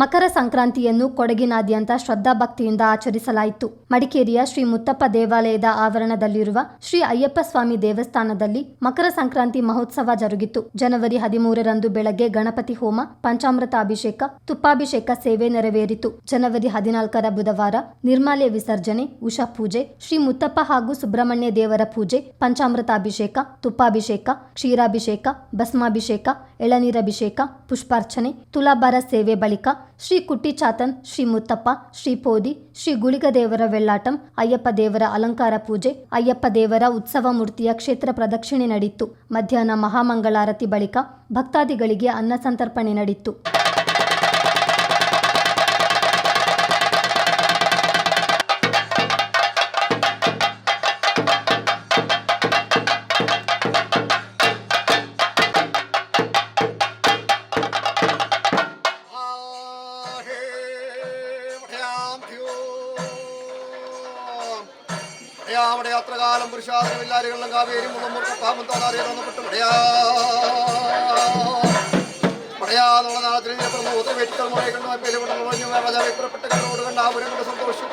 ಮಕರ ಸಂಕ್ರಾಂತಿಯನ್ನು ಕೊಡಗಿನಾದ್ಯಂತ ಶ್ರದ್ಧಾಭಕ್ತಿಯಿಂದ ಆಚರಿಸಲಾಯಿತು. ಮಡಿಕೇರಿಯ ಶ್ರೀ ಮುತ್ತಪ್ಪ ದೇವಾಲಯದ ಆವರಣದಲ್ಲಿರುವ ಶ್ರೀ ಅಯ್ಯಪ್ಪ ಸ್ವಾಮಿ ದೇವಸ್ಥಾನದಲ್ಲಿ ಮಕರ ಸಂಕ್ರಾಂತಿ ಮಹೋತ್ಸವ ಜರುಗಿತು. ಜನವರಿ ಹದಿಮೂರರಂದು ಬೆಳಗ್ಗೆ ಗಣಪತಿ ಹೋಮ, ಪಂಚಾಮೃತ ಅಭಿಷೇಕ, ತುಪ್ಪಾಭಿಷೇಕ ಸೇವೆ ನೆರವೇರಿತು. ಜನವರಿ ಹದಿನಾಲ್ಕರ ಬುಧವಾರ ನಿರ್ಮಾಲ್ಯ ವಿಸರ್ಜನೆ, ಉಷಾ ಪೂಜೆ, ಶ್ರೀ ಮುತ್ತಪ್ಪ ಹಾಗೂ ಸುಬ್ರಹ್ಮಣ್ಯ ದೇವರ ಪೂಜೆ, ಪಂಚಾಮೃತ ಅಭಿಷೇಕ, ತುಪ್ಪಾಭಿಷೇಕ, ಕ್ಷೀರಾಭಿಷೇಕ, ಭಸ್ಮಾಭಿಷೇಕ ಎಳನೀರಭಿಷೇಕ ಪುಷ್ಪಾರ್ಚನೆ, ತುಲಾಭಾರ ಸೇವೆ ಬಳಿಕ ಶ್ರೀ ಕುಟ್ಟಿಚಾತನ್, ಶ್ರೀ ಮುತ್ತಪ್ಪ, ಶ್ರೀ ಪೋದಿ, ಶ್ರೀ ಗುಳಿಗ ದೇವರ ವೆಳ್ಳಾಟಂ ಅಯ್ಯಪ್ಪ ದೇವರ ಅಲಂಕಾರ ಪೂಜೆ, ಅಯ್ಯಪ್ಪ ದೇವರ ಉತ್ಸವ ಮೂರ್ತಿಯ ಕ್ಷೇತ್ರ ಪ್ರದಕ್ಷಿಣೆ ನಡೆಯಿತು ಮಧ್ಯಾಹ್ನ ಮಹಾಮಂಗಳಾರತಿ ಬಳಿಕ ಭಕ್ತಾದಿಗಳಿಗೆ ಅನ್ನ ಸಂತರ್ಪಣೆ ನಡೆಯಿತು അത്രകാലം പുരുഷാദനം എല്ലാരുകളിലും കാവേരി മുളമ്പുറത്ത് പാമ്പും തോന്നാറിയപ്പെട്ട് പടയാ. പടയാന്നുള്ള നാളത്തിൽ ഉത്തരവേറ്റിക്കൾ മുഴകൾ പെരുവിടം നുഴഞ്ഞു രാജാവ് ഇപ്പുറപ്പെട്ട് കണ്ണോട് കണ്ട ആ സന്തോഷം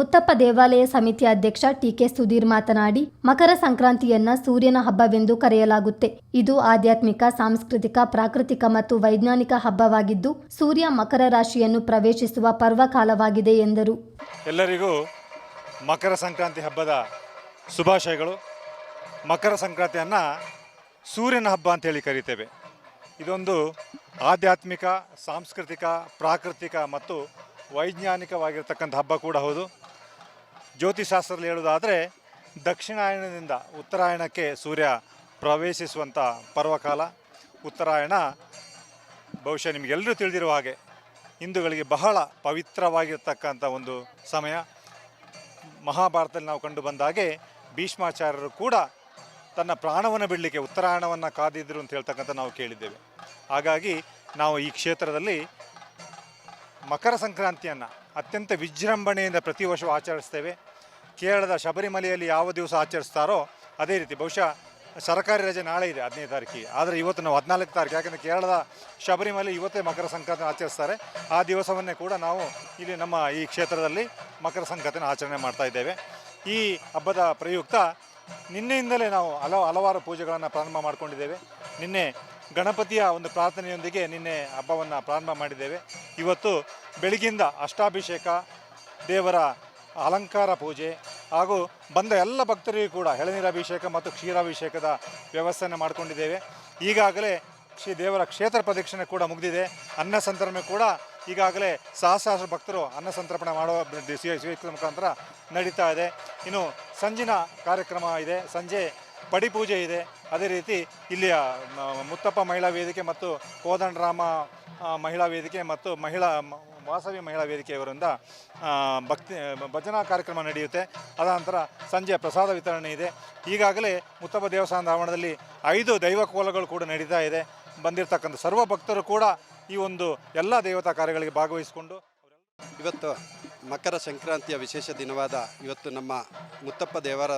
ಮುತ್ತಪ್ಪ ದೇವಾಲಯ ಸಮಿತಿ ಅಧ್ಯಕ್ಷ ಟಿಕೆ ಸುಧೀರ್ ಮಾತನಾಡಿ, ಮಕರ ಸಂಕ್ರಾಂತಿಯನ್ನ ಸೂರ್ಯನ ಹಬ್ಬವೆಂದು ಕರೆಯಲಾಗುತ್ತೆ. ಇದು ಆಧ್ಯಾತ್ಮಿಕ, ಸಾಂಸ್ಕೃತಿಕ, ಪ್ರಾಕೃತಿಕ ಮತ್ತು ವೈಜ್ಞಾನಿಕ ಹಬ್ಬವಾಗಿದ್ದು, ಸೂರ್ಯ ಮಕರ ರಾಶಿಯನ್ನು ಪ್ರವೇಶಿಸುವ ಪರ್ವಕಾಲವಾಗಿದೆ ಎಂದರು. ಎಲ್ಲರಿಗೂ ಮಕರ ಸಂಕ್ರಾಂತಿ ಹಬ್ಬದ ಶುಭಾಶಯಗಳು. ಮಕರ ಸಂಕ್ರಾಂತಿಯನ್ನು ಸೂರ್ಯನ ಹಬ್ಬ ಅಂತೇಳಿ ಕರಿತೇವೆ. ಇದೊಂದು ಆಧ್ಯಾತ್ಮಿಕ, ಸಾಂಸ್ಕೃತಿಕ, ಪ್ರಾಕೃತಿಕ ಮತ್ತು ವೈಜ್ಞಾನಿಕವಾಗಿರ್ತಕ್ಕಂಥ ಹಬ್ಬ ಕೂಡ ಹೌದು. ಜ್ಯೋತಿಷಾಸ್ತ್ರದಲ್ಲಿ ಹೇಳೋದಾದರೆ ದಕ್ಷಿಣಾಯನದಿಂದ ಉತ್ತರಾಯಣಕ್ಕೆ ಸೂರ್ಯ ಪ್ರವೇಶಿಸುವಂಥ ಪರ್ವಕಾಲ, ಉತ್ತರಾಯಣ ಬಹುಶಃ ನಿಮಗೆಲ್ಲರೂ ತಿಳಿದಿರುವ ಹಾಗೆ ಹಿಂದೂಗಳಿಗೆ ಬಹಳ ಪವಿತ್ರವಾಗಿರ್ತಕ್ಕಂಥ ಒಂದು ಸಮಯ. ಮಹಾಭಾರತದಲ್ಲಿ ನಾವು ಕಂಡು ಬಂದಾಗೆ ಭೀಷ್ಮಾಚಾರ್ಯರು ಕೂಡ ತನ್ನ ಪ್ರಾಣವನ್ನು ಬಿಡಲಿಕ್ಕೆ ಉತ್ತರಾಯಣವನ್ನು ಕಾದಿದ್ದರು ಅಂತ ಹೇಳ್ತಕ್ಕಂಥ ನಾವು ಕೇಳಿದ್ದೇವೆ. ಹಾಗಾಗಿ ನಾವು ಈ ಕ್ಷೇತ್ರದಲ್ಲಿ ಮಕರ ಸಂಕ್ರಾಂತಿಯನ್ನು ಅತ್ಯಂತ ವಿಜೃಂಭಣೆಯಿಂದ ಪ್ರತಿ ವರ್ಷವೂ ಆಚರಿಸ್ತೇವೆ. ಕೇರಳದ ಶಬರಿಮಲೆಯಲ್ಲಿ ಯಾವ ದಿವಸ ಆಚರಿಸ್ತಾರೋ ಅದೇ ರೀತಿ. ಬಹುಶಃ ಸರ್ಕಾರಿ ರಜೆ ನಾಳೆ ಇದೆ ಹದಿನೈದು ತಾರೀಕಿಗೆ. ಆದರೆ ಇವತ್ತು ನಾವು ಹದಿನಾಲ್ಕು ತಾರೀಕು, ಯಾಕಂದರೆ ಕೇರಳದ ಶಬರಿಮಲೆ ಇವತ್ತೇ ಮಕರ ಸಂಕ್ರಾಂತಿ ಆಚರಿಸ್ತಾರೆ. ಆ ದಿವಸವನ್ನೇ ಕೂಡ ನಾವು ಇಲ್ಲಿ ನಮ್ಮ ಈ ಕ್ಷೇತ್ರದಲ್ಲಿ ಮಕರ ಸಂಕ್ರಾಂತಿನ ಆಚರಣೆ ಮಾಡ್ತಾ ಇದ್ದೇವೆ. ಈ ಹಬ್ಬದ ಪ್ರಯುಕ್ತ ನಿನ್ನೆಯಿಂದಲೇ ನಾವು ಹಲವು ಹಲವಾರು ಪೂಜೆಗಳನ್ನು ಪ್ರಾರಂಭ ಮಾಡಿಕೊಂಡಿದ್ದೇವೆ. ನಿನ್ನೆ ಗಣಪತಿಯ ಒಂದು ಪ್ರಾರ್ಥನೆಯೊಂದಿಗೆ ನಿನ್ನೆ ಹಬ್ಬವನ್ನು ಪ್ರಾರಂಭ ಮಾಡಿದ್ದೇವೆ. ಇವತ್ತು ಬೆಳಗಿಂದ ಅಷ್ಟಾಭಿಷೇಕ ದೇವರ ಅಲಂಕಾರ ಪೂಜೆ ಹಾಗೂ ಬಂದ ಎಲ್ಲ ಭಕ್ತರಿಗೂ ಕೂಡ ಎಳನೀರಾಭಿಷೇಕ ಮತ್ತು ಕ್ಷೀರಾಭಿಷೇಕದ ವ್ಯವಸ್ಥೆಯನ್ನು ಮಾಡಿಕೊಂಡಿದ್ದೇವೆ. ಈಗಾಗಲೇ ಶ್ರೀ ದೇವರ ಕ್ಷೇತ್ರ ಪ್ರದಕ್ಷಿಣೆ ಕೂಡ ಮುಗಿದಿದೆ. ಅನ್ನ ಸಂತರ್ಪಣೆ ಕೂಡ ಈಗಾಗಲೇ ಸಹಸ್ರಾರು ಭಕ್ತರು ಅನ್ನ ಸಂತರ್ಪಣೆ ಮಾಡುವ ಮುಖಾಂತರ ನಡೀತಾ ಇದೆ. ಇನ್ನು ಸಂಜಿನ ಕಾರ್ಯಕ್ರಮ ಇದೆ. ಸಂಜೆ ಪಡಿಪೂಜೆ ಇದೆ. ಅದೇ ರೀತಿ ಇಲ್ಲಿಯ ಮುತ್ತಪ್ಪ ಮಹಿಳಾ ವೇದಿಕೆ ಮತ್ತು ಕೋದಂಡರಾಮ ಮಹಿಳಾ ವೇದಿಕೆ ಮತ್ತು ಮಹಿಳಾ ವಾಸವಿ ಮಹಿಳಾ ವೇದಿಕೆಯವರಿಂದ ಭಕ್ತಿ, ಭಜನಾ ಕಾರ್ಯಕ್ರಮ ನಡೆಯುತ್ತೆ. ಅದಾನಂತರ ಸಂಜೆ ಪ್ರಸಾದ ವಿತರಣೆ ಇದೆ. ಈಗಾಗಲೇ ಮುತ್ತಪ್ಪ ದೇವಸ್ಥಾನದ ಆವರಣದಲ್ಲಿ ಐದು ದೈವ ಕೋಲಗಳು ಕೂಡ ನಡೀತಾ ಇದೆ. ಬಂದಿರತಕ್ಕಂಥ ಸರ್ವ ಭಕ್ತರು ಕೂಡ ಈ ಒಂದು ಎಲ್ಲ ದೇವತಾ ಕಾರ್ಯಗಳಿಗೆ ಭಾಗವಹಿಸಿಕೊಂಡು ಇವತ್ತು ಮಕರ ಸಂಕ್ರಾಂತಿಯ ವಿಶೇಷ ದಿನವಾದ ಇವತ್ತು ನಮ್ಮ ಮುತ್ತಪ್ಪ ದೇವರ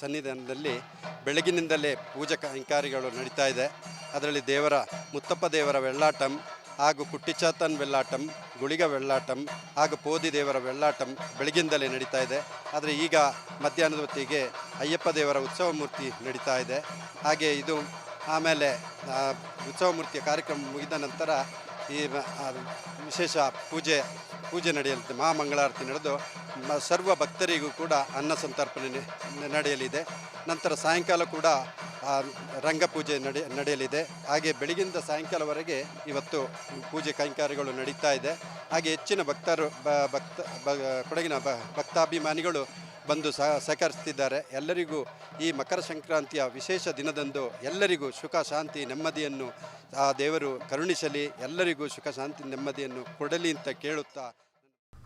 ಸನ್ನಿಧಾನದಲ್ಲಿ ಬೆಳಗಿನಿಂದಲೇ ಪೂಜಾ ಕೈಂಕಾರ್ಯಗಳು ನಡೀತಾ ಇದೆ. ಅದರಲ್ಲಿ ದೇವರ, ಮುತ್ತಪ್ಪ ದೇವರ ವೆಳ್ಳಾಟಂ ಹಾಗೂ ಕುಟ್ಟಿಚಾತನ್ ವೆಲ್ಲಾಟಂ ಗುಳಿಗ ವೆಳ್ಳಾಟಂ ಹಾಗೂ ಪೋದಿ ದೇವರ ವೆಲ್ಲಾಟಂ ಬೆಳಗಿಂದಲೇ ನಡೀತಾ ಇದೆ. ಆದರೆ ಈಗ ಮಧ್ಯಾಹ್ನದ ಹೊತ್ತಿಗೆ ಅಯ್ಯಪ್ಪ ದೇವರ ಉತ್ಸವ ಮೂರ್ತಿ ನಡೀತಾ ಇದೆ. ಹಾಗೆ ಇದು ಆಮೇಲೆ ಉತ್ಸವ ಮೂರ್ತಿಯ ಕಾರ್ಯಕ್ರಮ ಮುಗಿದ ನಂತರ ಈ ವಿಶೇಷ ಪೂಜೆ ಪೂಜೆ ನಡೆಯಲಿದೆ. ಮಹಾಮಂಗಳಾರತಿ ನಡೆದು ಸರ್ವ ಭಕ್ತರಿಗೂ ಕೂಡ ಅನ್ನ ಸಂತರ್ಪಣೆ ನಡೆಯಲಿದೆ. ನಂತರ ಸಾಯಂಕಾಲ ಕೂಡ ರಂಗ ರಂಗಪೂಜೆ ನಡೆ ನಡೆಯಲಿದೆ. ಹಾಗೆ ಬೆಳಗಿಂದ ಸಾಯಂಕಾಲವರೆಗೆ ಇವತ್ತು ಪೂಜೆ ಕೈಂಕಾರ್ಯಗಳು ನಡೀತಾ ಇದೆ. ಹಾಗೆ ಹೆಚ್ಚಿನ ಭಕ್ತರು ಭಕ್ತ ಕೊಡಗಿನ ಭಕ್ತಾಭಿಮಾನಿಗಳು ಬಂದು ಸಹ ಸಹಕರಿಸ್ತಿದ್ದಾರೆ. ಎಲ್ಲರಿಗೂ ಈ ಮಕರ ಸಂಕ್ರಾಂತಿಯ ವಿಶೇಷ ದಿನದಂದು ಎಲ್ಲರಿಗೂ ಸುಖ, ಶಾಂತಿ, ನೆಮ್ಮದಿಯನ್ನು ಆ ದೇವರು ಕರುಣಿಸಲಿ. ಎಲ್ಲರಿಗೂ ಸುಖ, ಶಾಂತಿ, ನೆಮ್ಮದಿಯನ್ನು ಕೊಡಲಿ ಅಂತ ಕೇಳುತ್ತಾ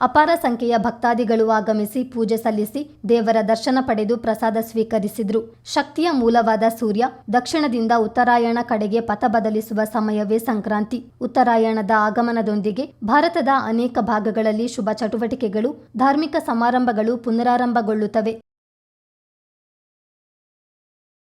ಅಪಾರ ಸಂಖ್ಯೆಯ ಭಕ್ತಾದಿಗಳು ಆಗಮಿಸಿ ಪೂಜೆ ಸಲ್ಲಿಸಿ ದೇವರ ದರ್ಶನ ಪಡೆದು ಪ್ರಸಾದ ಸ್ವೀಕರಿಸಿದ್ರು. ಶಕ್ತಿಯ ಮೂಲವಾದ ಸೂರ್ಯ ದಕ್ಷಿಣದಿಂದ ಉತ್ತರಾಯಣ ಕಡೆಗೆ ಪಥ ಬದಲಿಸುವ ಸಮಯವೇ ಸಂಕ್ರಾಂತಿ. ಉತ್ತರಾಯಣದ ಆಗಮನದೊಂದಿಗೆ ಭಾರತದ ಅನೇಕ ಭಾಗಗಳಲ್ಲಿ ಶುಭ ಚಟುವಟಿಕೆಗಳು, ಧಾರ್ಮಿಕ ಸಮಾರಂಭಗಳು ಪುನರಾರಂಭಗೊಳ್ಳುತ್ತವೆ.